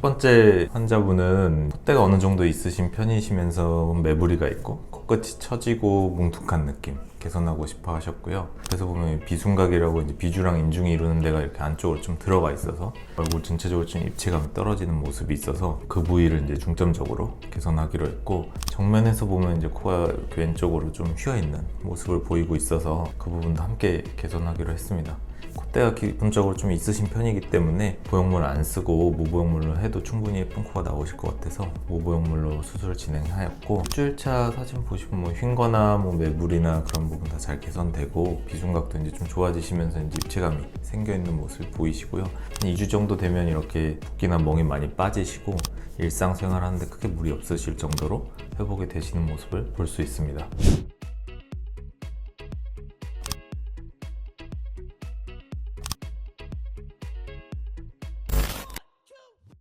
첫 번째 환자분은 콧대가 어느 정도 있으신 편이시면서 매부리가 있고 코끝이 처지고 뭉툭한 느낌 개선하고 싶어 하셨고요. 그래서 보면 비순각이라고 이제 비주랑 인중이 이루는 데가 이렇게 안쪽으로 좀 들어가 있어서 얼굴 전체적으로 좀 입체감이 떨어지는 모습이 있어서 그 부위를 이제 중점적으로 개선하기로 했고 정면에서 보면 이제 코가 왼쪽으로 좀 휘어 있는 모습을 보이고 있어서 그 부분도 함께 개선하기로 했습니다. 콧대가 기본적으로 좀 있으신 편이기 때문에 보형물 안 쓰고 무보형물로 해도 충분히 예쁜 코가 나오실 것 같아서 무보형물로 수술을 진행하였고 일주일차 사진 보시면 뭐 휜거나 뭐 매부리나 그런 부분 다 잘 개선되고 비중각도 이제 좀 좋아지시면서 이제 입체감이 생겨 있는 모습이 보이시고요. 한 2주 정도 되면 이렇게 붓기나 멍이 많이 빠지시고 일상생활 하는데 크게 무리 없으실 정도로 회복이 되시는 모습을 볼 수 있습니다.